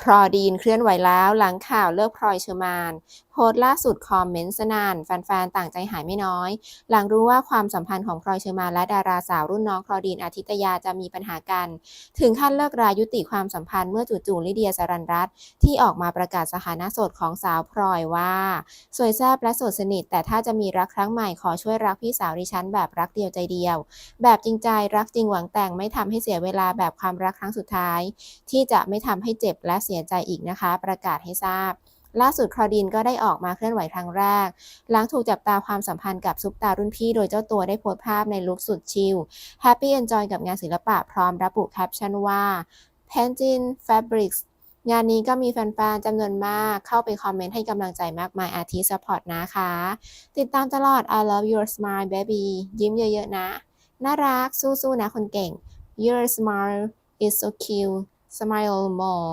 คลอดีนเคลื่อนไหวแล้วหลังข่าวเลิกพลอยเชอร์มาน โพสต์ล่าสุดคอมเมนต์สนานแฟนๆ ต่างใจหายไม่น้อย หลังรู้ว่าความสัมพันธ์ของพลอยเชอร์มานและดาราสาวรุ่นน้องคลอดีนอาทิตยาจะมีปัญหากัน ถึงขั้นเลิกรายุติความสัมพันธ์เมื่อจู่ๆลิเดียสรันรัตที่ออกมาประกาศสถานะโสดของสาวพลอยว่า สวยแซ่บและโสดสนิท แต่ถ้าจะมีรักครั้งใหม่ขอช่วยรักพี่สาวดิฉันแบบรักเดียวใจเดียว แบบจริงใจรักจริงหวังแต่งไม่ทำให้เสียเวลาแบบความรักครั้งสุดท้าย ที่จะไม่ทำให้เจ็บและเสียใจอีกนะคะ ประกาศให้ทราบ ล่าสุดคลอดีนก็ได้ออกมาเคลื่อนไหวครั้งแรก หลังถูกจับตาความสัมพันธ์กับซุปตารุ่นพี่ โดยเจ้าตัวได้โพสต์ภาพในลุคสุดชิล Happy Enjoy กับงานศิลปะพร้อมระบุแคปชั่นว่า Pangin Fabrics งานนี้ก็มีแฟนๆจำนวนมากเข้าไปคอมเมนต์ให้กำลังใจมากมายอาทิสปอร์ตนะคะ ติดตามตลอด I love your smile baby ยิ้มเยอะๆนะ น่ารักสู้ๆนะคนเก่ง Your smile is so cute smile more